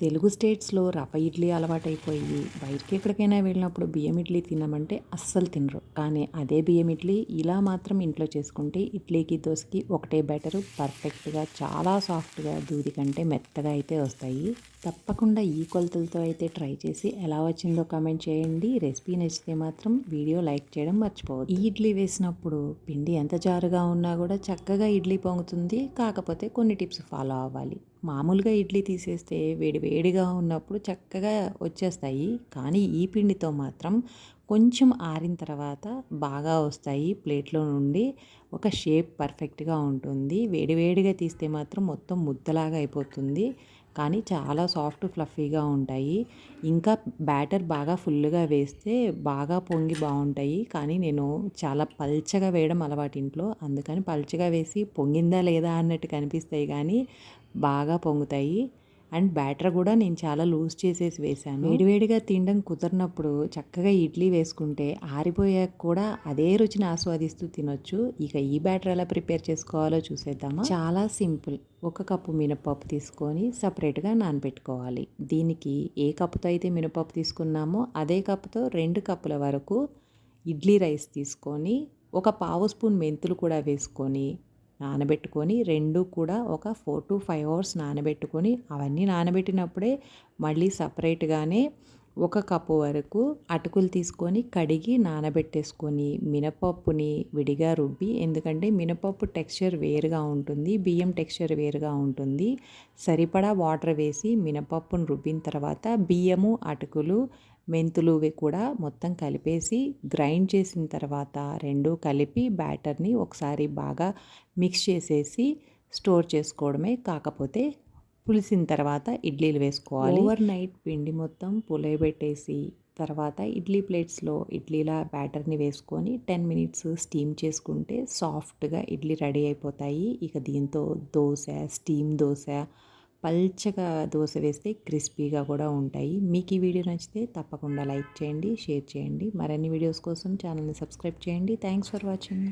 తెలుగు స్టేట్స్లో రవ్వ ఇడ్లీ అలవాటైపోయి బయటికి ఎక్కడికైనా వెళ్ళినప్పుడు బియ్యం ఇడ్లీ తినమంటే అస్సలు తినరు. కానీ అదే బియ్యం ఇడ్లీ ఇలా మాత్రం ఇంట్లో చేసుకుంటే ఇడ్లీకి దోశకి ఒకటే బెటరు పర్ఫెక్ట్గా చాలా సాఫ్ట్గా దూది కంటే మెత్తగా అయితే వస్తాయి. తప్పకుండా ఈ కొలతలతో అయితే ట్రై చేసి ఎలా వచ్చిందో కామెంట్ చేయండి. రెసిపీ నచ్చితే మాత్రం వీడియో లైక్ చేయడం మర్చిపోవద్దు. ఈ ఇడ్లీ వేసినప్పుడు పిండి ఎంత జారుగా ఉన్నా కూడా చక్కగా ఇడ్లీ పొంగుతుంది. కాకపోతే కొన్ని టిప్స్ ఫాలో అవ్వాలి. మామూలుగా ఇడ్లీ తీసేస్తే వేడి వేడిగా ఉన్నప్పుడు చక్కగా వచ్చేస్తాయి. కానీ ఈ పిండితో మాత్రం కొంచెం ఆరిన తర్వాత బాగా వస్తాయి ప్లేట్లో నుండి. ఒక షేప్ పర్ఫెక్ట్గా ఉంటుంది. వేడివేడిగా తీస్తే మాత్రం మొత్తం ముద్దలాగా అయిపోతుంది. కానీ చాలా సాఫ్ట్ ఫ్లఫీగా ఉంటాయి. ఇంకా బ్యాటర్ బాగా ఫుల్గా వేస్తే బాగా పొంగి బాగుంటాయి. కానీ నేను చాలా పల్చగా వేయడం అలవాటు ఇంట్లో. అందుకని పల్చగా వేసి పొంగిందా లేదా అన్నట్టు కనిపిస్తాయి కానీ బాగా పొంగుతాయి. అండ్ బ్యాటర్ కూడా నేను చాలా లూజ్ చేసేసి వేసాను వేడివేడిగా తినడం కుదరినప్పుడు చక్కగా ఇడ్లీ వేసుకుంటే ఆరిపోయాక కూడా అదే రుచిని ఆస్వాదిస్తూ తినొచ్చు. ఇక ఈ బ్యాటర్ ఎలా ప్రిపేర్ చేసుకోవాలో చూసేద్దామా? చాలా సింపుల్. ఒక కప్పు మినపప్పు తీసుకొని సపరేట్గా నానబెట్టుకోవాలి. దీనికి ఏ కప్పుతో అయితే మినపప్పు తీసుకున్నామో అదే కప్పుతో రెండు కప్పుల వరకు ఇడ్లీ రైస్ తీసుకొని ఒక పావు స్పూన్ మెంతులు కూడా వేసుకొని నానబెట్టుకొని రెండు కూడా ఒక ఫోర్ టు ఫైవ్ అవర్స్ నానబెట్టుకొని అవన్నీ నానబెట్టినప్పుడే మళ్ళీ సపరేట్గానే ఒక కప్పు వరకు అటుకులు తీసుకొని కడిగి నానబెట్టేసుకొని మినపప్పుని విడిగా రుబ్బి ఎందుకంటే మినపప్పు టెక్స్చర్ వేరుగా ఉంటుంది బియ్యం టెక్స్చర్ వేరుగా ఉంటుంది. సరిపడా వాటర్ వేసి మినపప్పును రుబ్బిన తర్వాత బియ్యము అటుకులు మెంతులు కూడా మొత్తం కలిపేసి గ్రైండ్ చేసిన తర్వాత రెండు కలిపి బ్యాటర్ని ఒకసారి బాగా మిక్స్ చేసేసి స్టోర్ చేసుకోవడమే కాకపోతే పులిసిన తర్వాత ఇడ్లీలు వేసుకోవాలి. ఓవర్ నైట్ పిండి మొత్తం పులయబెట్టేసి తర్వాత ఇడ్లీ ప్లేట్స్లో ఇడ్లీల బ్యాటర్ని వేసుకొని టెన్ మినిట్స్ స్టీమ్ చేసుకుంటే సాఫ్ట్గా ఇడ్లీ రెడీ అయిపోతాయి. ఇక దీంతో దోశ స్టీమ్ దోశ పల్చగా దోశ వేస్తే క్రిస్పీగా కూడా ఉంటాయి. మీకు ఈ వీడియో నచ్చితే తప్పకుండా లైక్ చేయండి షేర్ చేయండి. మరిన్ని వీడియోస్ కోసం ఛానల్ని సబ్స్క్రైబ్ చేయండి. Thanks for watching.